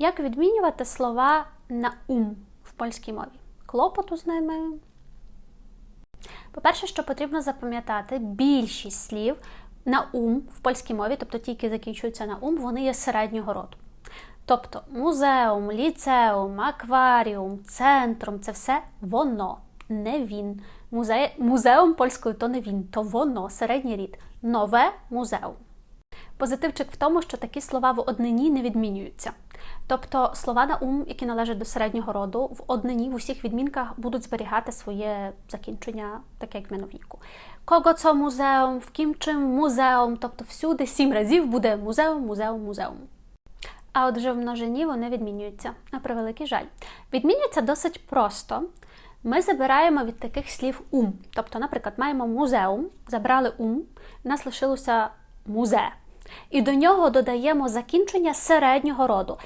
Як відмінювати слова на ум в польській мові? Клопоту з ними. По-перше, що потрібно запам'ятати, більшість слів на ум в польській мові, тобто ті, які закінчуються на ум, вони є середнього роду. Тобто музеум, ліцеум, акваріум, центрум це все воно, не він. Музе... Музеум польською то не він, то воно, середній рід. Нове музеум. Позитивчик в тому, що такі слова в однині не відмінюються. Тобто слова на ум, які належать до середнього роду, в однині в усіх відмінках будуть зберігати своє закінчення, таке як міновіку. Кого це музеум, в ким чим музеум, тобто всюди сім разів буде музеум, музеум, музеум. А от вже в множині вони відмінюються, на превеликий жаль. Відмінюються досить просто. Ми забираємо від таких слів ум. Тобто, наприклад, маємо музеум, забрали ум, у нас лишилося музе. І до нього додаємо закінчення середнього роду.